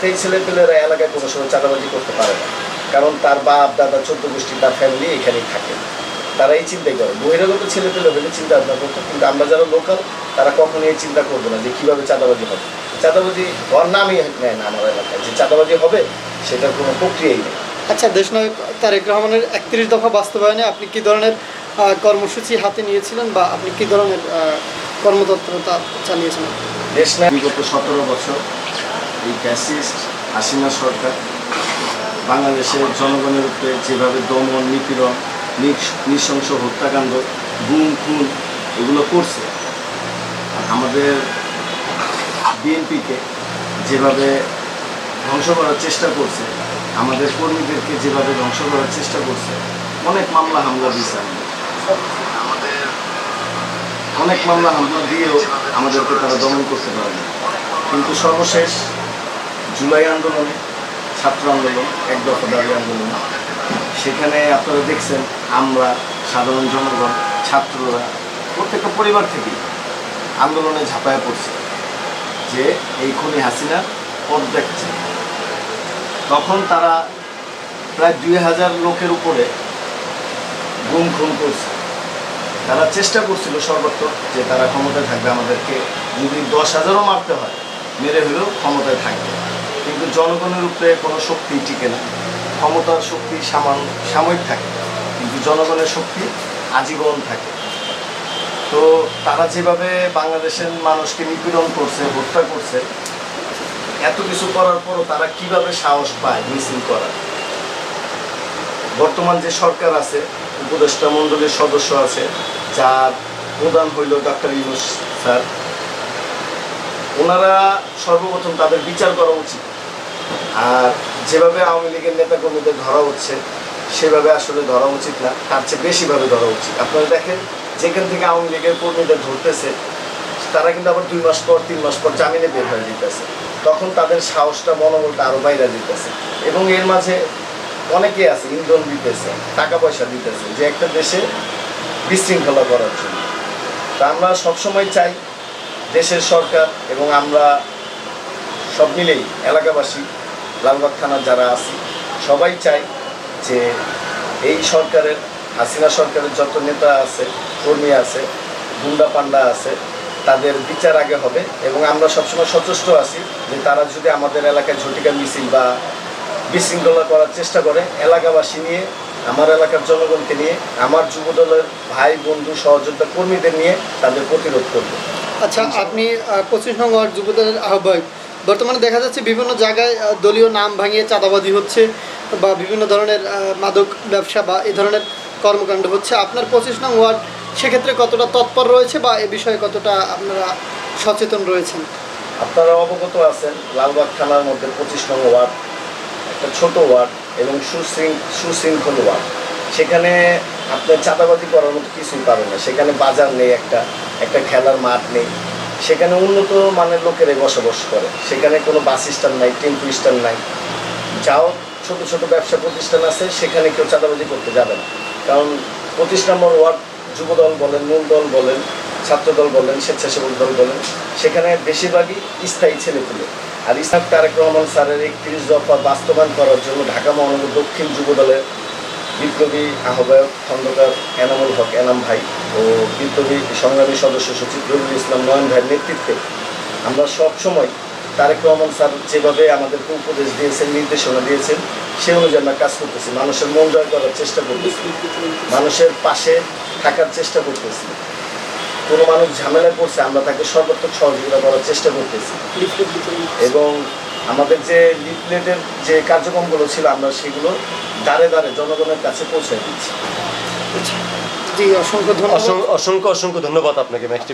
সেই ছেলেপেলেরা এলাকায় কোনো সময় চাঁদাবাজি করতে পারে না। কারণ তার বাপ দাদা চোদ্দ গোষ্ঠী তার ফ্যামিলি এখানেই থাকে। তারা এই চিন্তাই করে। বহিরাগত ছেলেপেলে হলে চিন্তা ভাবনা করতো কিন্তু আমরা যারা লোকাল তারা কখনো এই চিন্তা করব না যে কীভাবে চাঁদাবাজি হবে। চাঁদাবাজি হওয়ার নামই নেয় না আমার এলাকায়। যে চাঁদাবাজি হবে সেটার কোনো প্রক্রিয়াই নেই। আচ্ছা দেশ দেশনায়ক তারেক রহমানের একত্রিশ দফা বাস্তবায়নে আপনি কি ধরনের আহ, কর্মসূচি হাতে নিয়েছিলেন বা আপনি কি ধরনের আহ, কর্মতৎপরতা চালিয়েছিলেন? দেশ না বিগত সতেরো বছর এই ফ্যাসিস্ট হাসিনা সরকার, বাংলাদেশের জনগণের উপরে যেভাবে দমন, নিপীড়ন নৃশংস হত্যাকাণ্ড, গুম, খুন এগুলো করছে, আমাদের বিএনপিকে যেভাবে ধ্বংস করার চেষ্টা করছে, আমাদের কর্মীদেরকে যেভাবে ধ্বংস করার চেষ্টা করছে, অনেক মামলা হামলা আমাদের অনেক মামলা হামলা দিয়েও আমাদেরকে তারা দমন করতে পারেনি। কিন্তু সর্বশেষ জুলাই আন্দোলনে, ছাত্র আন্দোলন, এক দফা দাবি আন্দোলন। সেখানে আপনারা দেখছেন, আমরা সাধারণ জনগণ, ছাত্ররা, প্রত্যেকটা পরিবার থেকেই আন্দোলনে ঝাঁপায় পড়ছে যে এই খুনি হাসিনা পদ দেখছে তখন তারা প্রায় দুই হাজার লোকের উপরে গুম খুন করছে। তারা চেষ্টা করছিল সর্বত্র যে তারা ক্ষমতায় থাকবে, আমাদেরকে যদি দশ হাজারও মারতে হয়, মেরে হলেও ক্ষমতায় থাকবে। কিন্তু জনগণের উপরে কোনো শক্তি টিকে না। ক্ষমতার শক্তি সামান, সাময়িক থাকে, কিন্তু জনগণের শক্তি আজীবন থাকে। তো তারা যেভাবে বাংলাদেশের মানুষকে নিপীড়ন করছে, হত্যা করছে, এত কিছু করার পরও তারা কীভাবে সাহস পায় মিছিল করার? বর্তমান যে সরকার আছে, উপদেষ্টা মণ্ডলীর সদস্য আছে, যার প্রধান হইল ডক্টর ইউনুস স্যার, ওনারা সর্বপ্রথম তাদের বিচার করা উচিত। আর যেভাবে আওয়ামী লীগের নেতা কর্মীদের ধরা হচ্ছে, সেভাবে আসলে ধরা উচিত না। তার চেয়ে বেশিভাবে ধরা উচিত। আপনারা দেখেন, যেখান থেকে আওয়ামী লীগের কর্মীদের ধরতেছে, তারা কিন্তু আবার দুই মাস পর, তিন মাস পর জামিনে বের হয়ে যেতেছে। তখন তাদের সাহসটা, মনোবলটা আরও বাইরে দিতেছে এবং এর মাঝে অনেকে আছে, ইন্ধন দিতেছে টাকা পয়সা দিতেছে, যে একটা দেশে বিশৃঙ্খলা করার জন্য। তা আমরা সবসময় চাই, দেশের সরকার এবং আমরা সব মিলেই এলাকাবাসী লালবাগ থানার যারা আছি, সবাই চাই যে এই সরকারের, হাসিনা সরকারের যত নেতা আছে, কর্মী আছে, গুন্ডা পান্ডা আছে, তাদের বিচার আগে হবে এবং আমরা সবসময় সচেষ্ট আছি যে তারা যদি আমাদের এলাকায় ঝটিকা মিছিল বা বিশৃঙ্খলা করার চেষ্টা করে, এলাকাবাসী নিয়ে, আমার এলাকার জনগণকে নিয়ে, আমার যুবদলের ভাই, বন্ধু, সহযোদ্ধা কর্মীদের নিয়ে তাদের প্রতিরোধ করবে। আচ্ছা আপনি নং যুবদলের আহ্বায়ক বর্তমানে দেখা যাচ্ছে বিভিন্ন জায়গায় দলীয় নাম ভাঙিয়ে চাঁদাবাজি হচ্ছে বা বিভিন্ন ধরনের মাদক ব্যবসা বা এই ধরনের কর্মকাণ্ড হচ্ছে। আপনার পঁচিশ নং ওয়ার্ড, সেক্ষেত্রে কতটা তৎপর রয়েছে বা এ বিষয়ে কতটা আপনারা সচেতন রয়েছেন? আপনারা অবগত আছেন, লালবাগ থানার মধ্যে পঁচিশ নং ওয়ার্ড একটা ছোট ওয়ার্ড এবং সুশৃং, সুশৃঙ্খল ওয়ার্ড। সেখানে আপনার চাঁদাবাজি করার মতো কিছুই পাবেন না। সেখানে বাজার নেই একটা একটা খেলার মাঠ নেই। সেখানে উন্নত মানের লোকেরাই বসবাস করে। সেখানে কোনো বাস স্ট্যান্ড নাই, টেম্পু স্ট্যান্ড নাই। যাও, ছোট ছোট ব্যবসা প্রতিষ্ঠান আছে, সেখানে কেউ চাঁদাবাজি করতে যাবে না। কারণ পঁচিশ নম্বর ওয়ার্ড যুবদল বলেন মূল দল বলেন, ছাত্রদল বলেন, স্বেচ্ছাসেবক দল বলেন, সেখানে বেশিরভাগই স্থায়ী ছেলেপুলে। আর ইসলাম তারেক রহমান স্যারের একত্রিশ দফা বাস্তবায়ন করার জন্য ঢাকা মহানগর দক্ষিণ যুবদলের বিপ্লবী আহ্বায়ক খন্দকার এনামুল হক এনাম ভাই ও বিপ্লবী সংগ্রামী সদস্য সচিব রবিউল ইসলাম নয়ন ভাইয়ের নেতৃত্বে আমরা সব সময় তারেক রহমান স্যার যেভাবে আমাদেরকে উপদেশ দিয়েছেন, নির্দেশনা দিয়েছেন, সে অনুযায়ী আমরা কাজ করতেছি। মানুষের মন জয় করার চেষ্টা করতেছি। মানুষের পাশে থাকার চেষ্টা করতেছি। কোনো মানুষ ঝামেলায় পড়ছে আমরা তাকে সর্বাত্মক সহযোগিতা করার চেষ্টা করতেছি। এবং আমাদের যে লিফলেটের যে কার্যক্রমগুলো ছিল, আমরা সেগুলো দাঁড়ে দাঁড়ে জনগণের কাছে পৌঁছে দিচ্ছি। জি অসংখ্য ধন্যবাদ। অসংখ্য অসংখ্য ধন্যবাদ আপনাকে ম্যাক্স